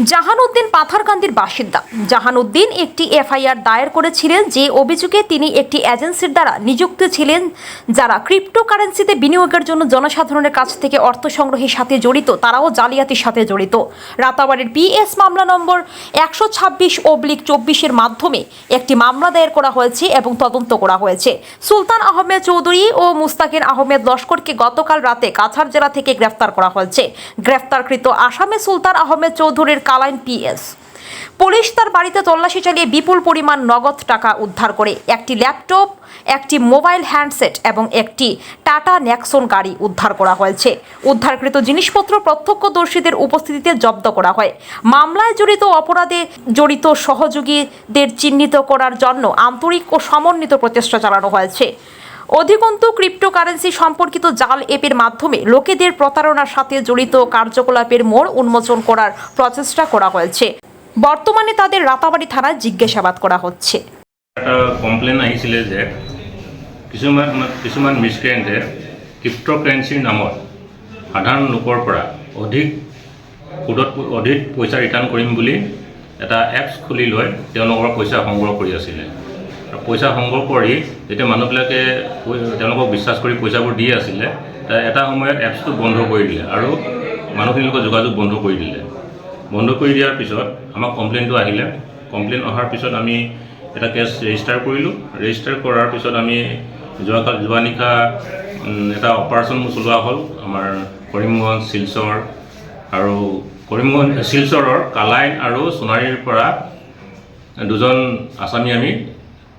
জাহানউদ্দিন পাথারকান্দির বাসিন্দা। জাহানউদ্দিন একটি এফআইআর দায়ের করেছিলেন যে অভিযোগে তিনি একটি এজেন্সির দ্বারা নিযুক্ত ছিলেন যারা ক্রিপ্টোকারেন্সিতে বিনিয়োগের জন্য জনসাধারণের কাছ থেকে অর্থ সংগ্রহের সাথে জড়িত, তারাও জালিয়াতির সাথে জড়িত। রাতাবাড়ির পিএস মামলা নম্বর একশো ছাব্বিশ অবলিক চব্বিশের মাধ্যমে একটি মামলা দায়ের করা হয়েছে এবং তদন্ত করা হয়েছে। সুলতান আহমেদ চৌধুরী ও মুস্তাকিন আহমেদ লস্করকে গতকাল রাতে কাছাড় জেলা থেকে গ্রেফতার করা হয়েছে। গ্রেফতারকৃত আসামে সুলতান আহমেদ চৌধুরীর কালাইন পিএস। পুলিশ তার বাড়িতে তল্লাশি চালিয়ে বিপুল পরিমাণ নগদ টাকা উদ্ধার করে। একটি ল্যাপটপ, একটি মোবাইল হ্যান্ডসেট এবং একটি টাটা ন্যাক্সন গাড়ি উদ্ধার করা হয়েছে। উদ্ধারকৃত জিনিসপত্র প্রত্যক্ষদর্শীদের উপস্থিতিতে জব্দ করা হয়। মামলায় জড়িত অপরাধে জড়িত সহযোগীদের চিহ্নিত করার জন্য আন্তরিক ও সমন্বিত প্রচেষ্টা চালানো হয়েছে। অধিকন্তু ক্রিপ্টোকারেন্সি সম্পর্কিত জাল অ্যাপের মাধ্যমে লোকেদের প্রতারণার সাথে জড়িত কার্যকলাপের মোড় উন্মোচন করার প্রচেষ্টা করা হয়েছে। বর্তমানে তাদের রাতাবাড়ি থানায় জিজ্ঞাসাবাদ করা হচ্ছে। এটা কমপ্লেইন আহিছিলে যে কিছুমান কিছুমান মিছক্ৰেণ্টে ক্ৰিপ্ট'কাৰেঞ্চিৰ নামত সাধাৰণ লোকৰ পৰা অধিক সুদত অধিক পইচা ৰিটাৰ্ণ কৰিম বুলি এটা এপছ খুলি লৈ তেওঁলোকৰ পইচা সংগ্ৰহ কৰি আছিলে। পইচা সংগ্ৰহ কৰি যেতিয়া মানুহবিলাকে তেওঁলোকক বিশ্বাস কৰি পইচাবোৰ দি আছিলে এটা সময়ত এপছটো বন্ধ কৰি দিলে আৰু মানুহখিনিৰ লগত যোগাযোগ বন্ধ কৰি দিলে। বন্ধ কৰি দিয়াৰ পিছত আমাক কমপ্লেইনটো আহিলে। কমপ্লেইন অহাৰ পিছত আমি এটা কেছ ৰেজিষ্টাৰ কৰিলোঁ। ৰেজিষ্টাৰ কৰাৰ পিছত আমি যোৱাকাল যোৱা নিশা এটা অপাৰেশ্যন চলোৱা হ'ল। আমাৰ কৰিমগঞ্জ শিলচৰ আৰু কৰিমগঞ্জ শিলচৰৰ কালাইন আৰু সোণাৰীৰ পৰা দুজন আছামী আমি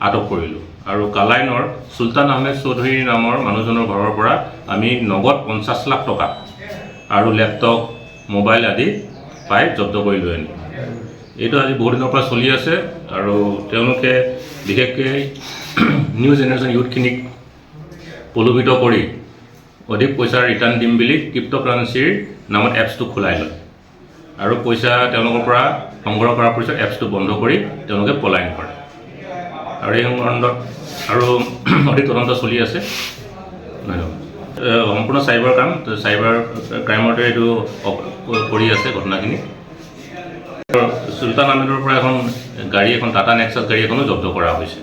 আটক কৰিলোঁ। আৰু কালাইনৰ চুলতান আহমেদ চৌধুৰী নামৰ মানুহজনৰ ঘৰৰ পৰা আমি নগদ পঞ্চাছ লাখ টকা আৰু লেপটপ, মোবাইল আদি পাই জব্দ কৰি লৈ আনিলোঁ এইটো আজি বহু দিনৰ পৰা চলি আছে আৰু তেওঁলোকে বিশেষকৈ নিউ জেনেৰেশ্যন ইউথখিনিক প্ৰলোভিত কৰি অধিক পইচা ৰিটাৰ্ণ দিম বুলি ক্ৰিপ্ট'কাৰেঞ্চিৰ নামত এপছটো খোলাই লয়। আৰু পইচা তেওঁলোকৰ পৰা সংগ্ৰহ কৰাৰ পিছত এপছটো বন্ধ কৰি তেওঁলোকে পলায়ন কৰে। আৰু এই সংক্ৰান্তত আৰু অধিক তদন্ত চলি আছে। ধন্যবাদ। সম্পূৰ্ণ চাইবাৰ কাম চাইবাৰ ক্ৰাইমতে এইটো কৰি আছে ঘটনাখিনি। চুলতান আহমেদৰ পৰা এখন গাড়ী এখন টাটা নেক্সাছ গাড়ী এখনো জব্দ কৰা হৈছে।